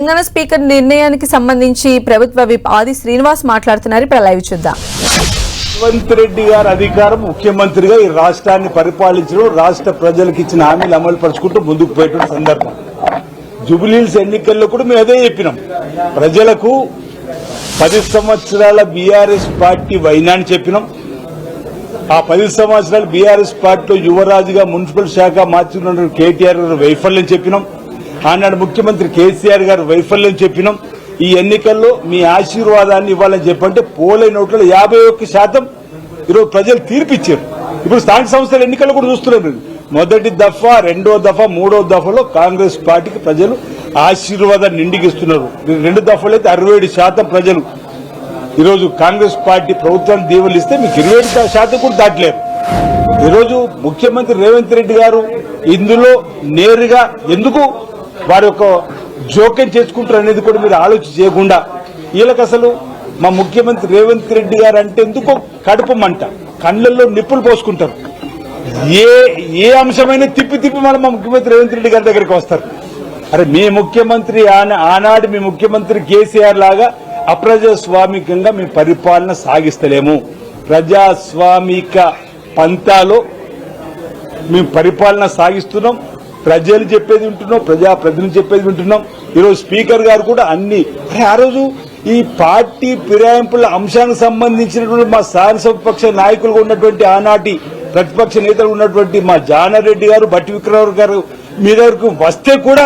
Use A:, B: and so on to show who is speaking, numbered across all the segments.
A: Telangana speaker నిర్ణయానికి సంబంధించి ప్రభుత్వ విప్ ఆది శ్రీనివాస్ మాట్లాడుతున్నారు. ఇప్పుడు లైవ్ చూద్దాం.
B: రేవంత్ రెడ్డి గారి అధికారం ముఖ్యమంత్రిగా ఈ రాష్ట్రాన్ని పరిపాలించడం రాష్ట్ర ప్రజలకు ఇచ్చిన హామీలు అమలు పరుచుకుంటూ ముందుకు పోయేటువంటి సందర్భం. జుబిలీల్స్ ఎన్నికల్లో కూడా మేము అదే చెప్పినాం. ప్రజలకు పది సంవత్సరాల బీఆర్ఎస్ పార్టీ వైనా అని చెప్పినాం. ఆ పది సంవత్సరాలు బీఆర్ఎస్ పార్టీలో యువరాజుగా మున్సిపల్ శాఖ మార్చుకున్న కేటీఆర్ గారు వైఫల్యం చెప్పినాం. ఆనాడు ముఖ్యమంత్రి కేసీఆర్ గారు వైఫల్యం చెప్పినాం. ఈ ఎన్నికల్లో మీ ఆశీర్వాదాన్ని ఇవ్వాలని చెప్పంటే పోలైన ఓట్లలో యాభై ఒక్క శాతం ఈరోజు ప్రజలు తీర్పిచ్చారు. ఇప్పుడు స్థానిక సంస్థల ఎన్నికల్లో కూడా చూస్తున్నారు మొదటి దఫా రెండో దఫా మూడో దఫాలో కాంగ్రెస్ పార్టీకి ప్రజలు ఆశీర్వాదాన్ని నిండిగిస్తున్నారు. రెండు దఫాలు అయితే అరవై ఏడు శాతం ప్రజలు. ఈరోజు కాంగ్రెస్ పార్టీ ప్రభుత్వాన్ని దీవెనలు ఇస్తే మీకు ఇరవై శాతం కూడా దాటలేరు. ఈరోజు ముఖ్యమంత్రి రేవంత్ రెడ్డి గారు ఇందులో నేరుగా ఎందుకు వారి యొక్క జోక్యం చేసుకుంటారు అనేది కూడా మీరు ఆలోచన చేయకుండా వీళ్ళకి అసలు మా ముఖ్యమంత్రి రేవంత్ రెడ్డి గారు అంటే ఎందుకో కడుపు మంట కళ్ళల్లో నిప్పులు పోసుకుంటారు. ఏ ఏ అంశమైనా తిప్పి తిప్పి మళ్ళీ మా ముఖ్యమంత్రి రేవంత్ రెడ్డి గారి దగ్గరికి వస్తారు. అరే మీ ముఖ్యమంత్రి ఆన- ఆనాడు మీ ముఖ్యమంత్రి కేసీఆర్ లాగా అప్రజాస్వామికంగా మీ పరిపాలన సాగిస్తలేము. ప్రజాస్వామిక పంతాలో మేము పరిపాలన సాగిస్తున్నాం. ప్రజలు చెప్పేది వింటున్నాం ప్రజా ప్రతినిధులు చెప్పేది వింటున్నాం. ఈరోజు స్పీకర్ గారు కూడా అన్ని ఆ రోజు ఈ పార్టీ ఫిరాయింపుల అంశానికి సంబంధించినటువంటి మా శాసనసభపక్ష నాయకులుగా ఉన్నటువంటి ఆనాటి ప్రతిపక్ష నేతలు ఉన్నటువంటి మా జానారెడ్డి గారు భట్టి విక్రమ గారు మీ దగ్గరకు వస్తే కూడా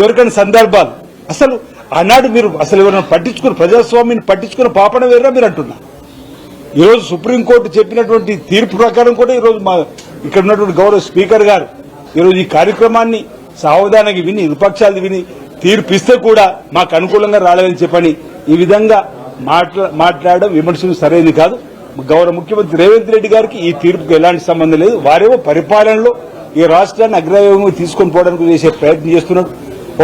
B: దొరకని సందర్భాలు. అసలు ఆనాడు మీరు అసలు ఎవరైనా పట్టించుకుని ప్రజాస్వామ్యాన్ని పట్టించుకున్న పాపన వేరా మీరు అంటున్నారు ఈరోజు సుప్రీంకోర్టు చెప్పినటువంటి తీర్పు ప్రకారం కూడా ఈరోజు మా ఇక్కడ ఉన్నటువంటి గౌరవ స్పీకర్ గారు ఈరోజు ఈ కార్యక్రమాన్ని సావధానంగా విని విపక్షాలు విని తీర్పిస్తే కూడా మాకు అనుకూలంగా రాలేదని చెప్పని ఈ విధంగా మాట్లా మాట్లాడడం విమర్శలు సరైనది కాదు. గౌరవ ముఖ్యమంత్రి రేవంత్ రెడ్డి గారికి ఈ తీర్పుకు ఎలాంటి సంబంధం లేదు. వారేమో పరిపాలనలో ఈ రాష్ట్రాన్ని అగ్రవేగంగా తీసుకొని పోవడానికి చేసే ప్రయత్నం చేస్తున్నాడు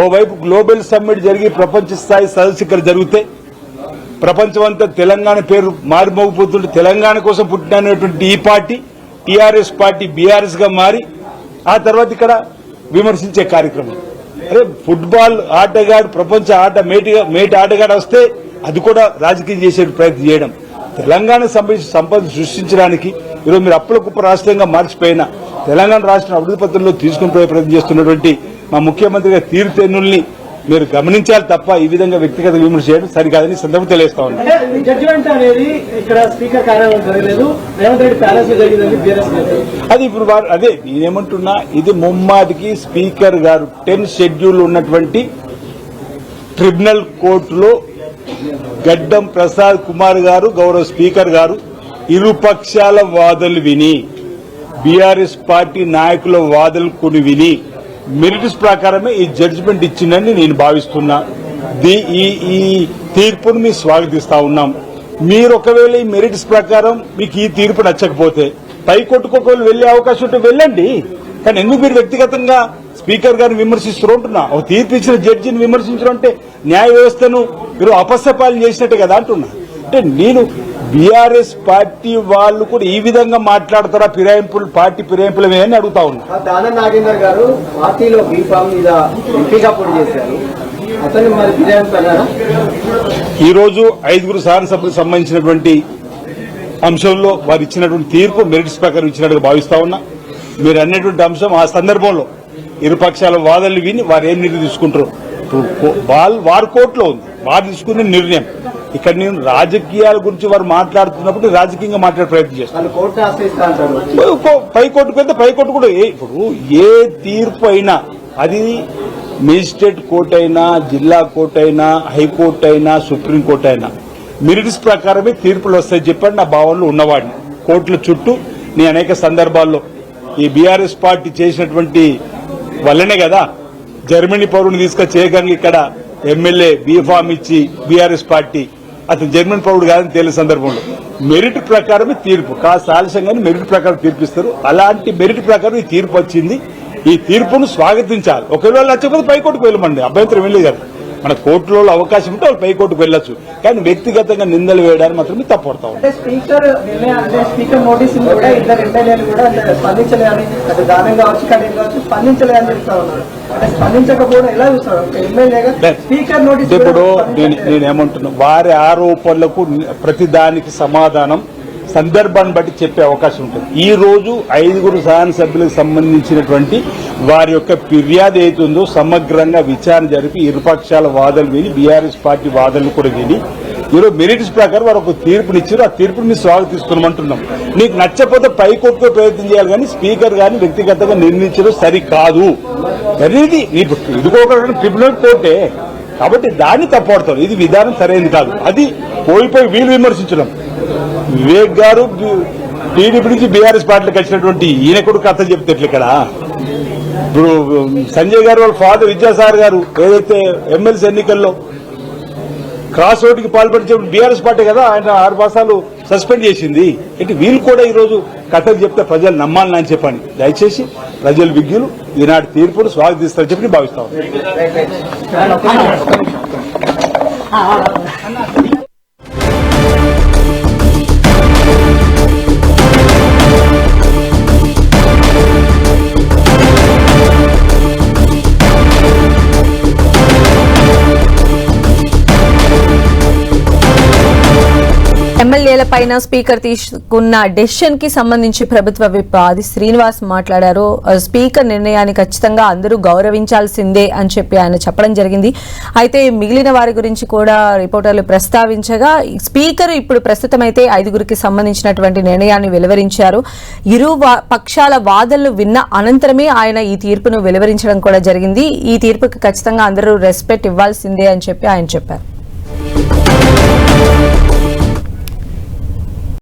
B: ఓవైపు గ్లోబల్ సమ్మిట్ జరిగి ప్రపంచ స్థాయి సదస్సు ఇక్కడ జరిగితే ప్రపంచమంతా తెలంగాణ పేరు మారిమోగిపోతుంటే తెలంగాణ కోసం పుట్టినటువంటి ఈ పార్టీ టీఆర్ఎస్ పార్టీ బీఆర్ఎస్గా మారి ఆ తర్వాత ఇక్కడ విమర్శించే కార్యక్రమం. అరే ఫుట్బాల్ ఆటగాడు ప్రపంచ ఆట మేటిగా మేటి ఆటగాడు వస్తే అది కూడా రాజకీయం చేసే ప్రయత్నం చేయడం. తెలంగాణ సంపద సృష్టించడానికి ఈరోజు మీరు అప్పుల కుప్ప రాష్ట్రంగా మార్చిపోయిన తెలంగాణ రాష్ట్రం అభివృద్ధి పత్రంలో తీసుకుని ప్రయత్నం చేస్తున్నటువంటి మా ముఖ్యమంత్రి గారి తీరుతెన్నుల్ని మీరు గమనించాలి తప్ప ఈ విధంగా వ్యక్తిగత విమర్శ చేయడం సరికాదని సందర్భం తెలియస్తా ఉన్నాను
C: అంటే జడ్జిమెంట్ అనేది ఇక్కడ స్పీకర్ కార్యాలయం జరగలేదు. రేవంత్ రెడ్డి ప్యాలెస్లో జరిగిందని బీఆర్ఎస్ నేతలు
B: అది ఇప్పుడు వారు అదే నేనేమంటున్నా ఇది ముమ్మాటికి స్పీకర్ గారు టెన్ షెడ్యూల్ ఉన్నటువంటి ట్రిబ్యునల్ కోర్టులో గడ్డం ప్రసాద్ కుమార్ గారు గౌరవ స్పీకర్ గారు ఇరుపక్షాల వాదనలు విని బీఆర్ఎస్ పార్టీ నాయకుల వాదనలు కొన్ని విని మెరిట్స్ ప్రకారమే ఈ జడ్జిమెంట్ ఇచ్చిందని నేను భావిస్తున్నా. దీ- ఈ ఈ తీర్పును మేము స్వాగతిస్తా ఉన్నాం. మీరు ఒకవేళ ఈ మెరిట్స్ ప్రకారం మీకు ఈ తీర్పు నచ్చకపోతే పై కొట్టుకోకలు వెళ్ళే అవకాశం ఉంటే వెళ్ళండి. కానీ ఎందుకు మీరు వ్యక్తిగతంగా స్పీకర్ గారిని విమర్శిస్తూ ఉంటున్నా ఒక తీర్పు ఇచ్చిన జడ్జిని విమర్శించడం అంటే న్యాయ వ్యవస్థను మీరు అపస్యపాలన చేసినట్టే కదా అంటున్నా. అంటే నేను బీఆర్ఎస్ పార్టీ వాళ్ళు కూడా ఈ విధంగా మాట్లాడతారా? ఫిరాయింపులు పార్టీ ఫిరాయింపులమే అని అడుగుతా ఉన్నా.
C: నాగేందర్ గారు పార్టీలో బీఫామ్ మీద ఎంపీగా పోటీ చేశారు. అతను మరి ఫిర్యాదు అన్నారా?
B: ఈ రోజు ఐదుగురు శాసనసభ్యులకు సంబంధించినటువంటి అంశంలో వారు ఇచ్చినటువంటి తీర్పు మెరిట్స్ ప్రకారం ఇచ్చినట్టుగా భావిస్తా ఉన్నా. మీరు అన్నటువంటి అంశం ఆ సందర్భంలో ఇరుపక్షాల వాదనలు విని వారు ఏం నిర్ణయం తీసుకుంటారు? వారి కోర్టులో ఉంది. వారు తీసుకునే నిర్ణయం. ఇక్కడ నేను రాజకీయాల గురించి వారు మాట్లాడుతున్నప్పుడు రాజకీయంగా మాట్లాడే ప్రయత్నం చేస్తాను పై కోర్టుకు వెళ్తే పై కోర్టు కూడా ఇప్పుడు ఏ తీర్పు అయినా అది మేజిస్ట్రేట్ కోర్టు అయినా జిల్లా కోర్టు అయినా హైకోర్టు అయినా సుప్రీంకోర్టు అయినా మెరిట్స్ ప్రకారమే తీర్పులు వస్తాయి చెప్పండి నా భావనలో ఉన్నవాడిని. కోర్టుల చుట్టూ నేను అనేక సందర్భాల్లో ఈ బీఆర్ఎస్ పార్టీ చేసినటువంటి వల్లనే కదా జర్మనీ పౌరుని తీసుకొచ్చి ఏకంగా ఇక్కడ ఎమ్మెల్యే బీఫామ్ ఇచ్చి బీఆర్ఎస్ పార్టీ అతను జర్మన్ పౌరుడు కాదని తేలిన సందర్భంలో మెరిట్ ప్రకారమే తీర్పు. కాస్త ఆలస్యంగానే మెరిట్ ప్రకారం తీర్పిస్తారు. అలాంటి మెరిట్ ప్రకారం ఈ తీర్పు వచ్చింది. ఈ తీర్పును స్వాగతించాలి. ఒకవేళ నచ్చకపోతే పైకోటికి వెళ్ళమండి. అభ్యంతరం వెళ్ళి మన కోర్టులో అవకాశం ఉంటే వాళ్ళు పై కోర్టుకు వెళ్ళొచ్చు. కానీ వ్యక్తిగతంగా నిందలు వేయడానికి మాత్రమే తప్పడతా
C: స్పీకర్ స్పీకర్ నోటీస్ కూడా ఇద్దరు ఎమ్మెల్యేలు కూడా స్పందించలేదని దానం కావచ్చు కావచ్చు స్పందించలేదని చెప్తా ఉన్నారు నోటీస్
B: ఇప్పుడు. నేను ఏమంటున్నా వారి ఆరోపణలకు ప్రతి దానికి సమాధానం సందర్భాన్ని బట్టి చెప్పే అవకాశం ఉంటుంది. ఈ రోజు ఐదుగురు సహాయ సభ్యులకు సంబంధించినటువంటి వారి యొక్క ఫిర్యాదు ఏదైతుందో సమగ్రంగా విచారణ జరిపి ఇరుపక్షాల వాదనలు విని బీఆర్ఎస్ పార్టీ వాదనలు కూడా విని ఈరోజు మెరిట్స్ ప్రకారం వారు ఒక తీర్పునిచ్చారు. ఆ తీర్పుని మేము స్వాగతిస్తున్నామంటున్నాం. నీకు నచ్చకపోతే పైకోర్టుకు ప్రయత్నం చేయాలి కానీ స్పీకర్ గాని వ్యక్తిగతంగా నిర్ణయించడం సరికాదు. అనేది ఇదిగో ఇదిగోకడం ట్రిబ్యునల్ కోర్టే. కాబట్టి దాన్ని తప్పడతారు ఇది విధానం సరైనది కాదు. అది పోయిపోయి వీళ్ళు విమర్శించడం. వివేక్ గారు టీడీపీ నుంచి బీఆర్ఎస్ పార్టీలకు వచ్చినటువంటి ఈయన కూడా కథ చెప్తే ఇక్కడ? ఇప్పుడు సంజయ్ గారు వాళ్ళ ఫాదర్ విద్యాసాగర్ గారు ఏదైతే ఎమ్మెల్సీ ఎన్నికల్లో క్రాస్ ఓటుకి పాల్పడినప్పుడు బీఆర్ఎస్ పార్టీ కదా ఆయన ఆరు మాసాలు సస్పెండ్ చేసింది. అంటే వీళ్ళు కూడా ఈ రోజు కథలు చెప్తే ప్రజలు నమ్మాలని అని చెప్పండి దయచేసి ప్రజలు విజ్ఞులు ఈనాటి తీర్పును స్వాగతిస్తారని చెప్పి నేను
A: ఎమ్మెల్యేల పైన స్పీకర్ తీసుకున్న డెసిషన్కి సంబంధించి ప్రభుత్వ విప్ ఆది శ్రీనివాస్ మాట్లాడారు. స్పీకర్ నిర్ణయాన్ని ఖచ్చితంగా అందరూ గౌరవించాల్సిందే అని చెప్పి ఆయన చెప్పడం జరిగింది. అయితే మిగిలిన వారి గురించి కూడా రిపోర్టర్లు ప్రస్తావించగా స్పీకర్ ఇప్పుడు ప్రస్తుతం అయితే ఐదుగురికి సంబంధించినటువంటి నిర్ణయాన్ని వెలువరించారు. ఇరు పక్షాల వాదనలు విన్న అనంతరమే ఆయన ఈ తీర్పును వెలువరించడం కూడా జరిగింది. ఈ తీర్పుకి ఖచ్చితంగా అందరూ రెస్పెక్ట్ ఇవ్వాల్సిందే అని చెప్పి ఆయన చెప్పారు.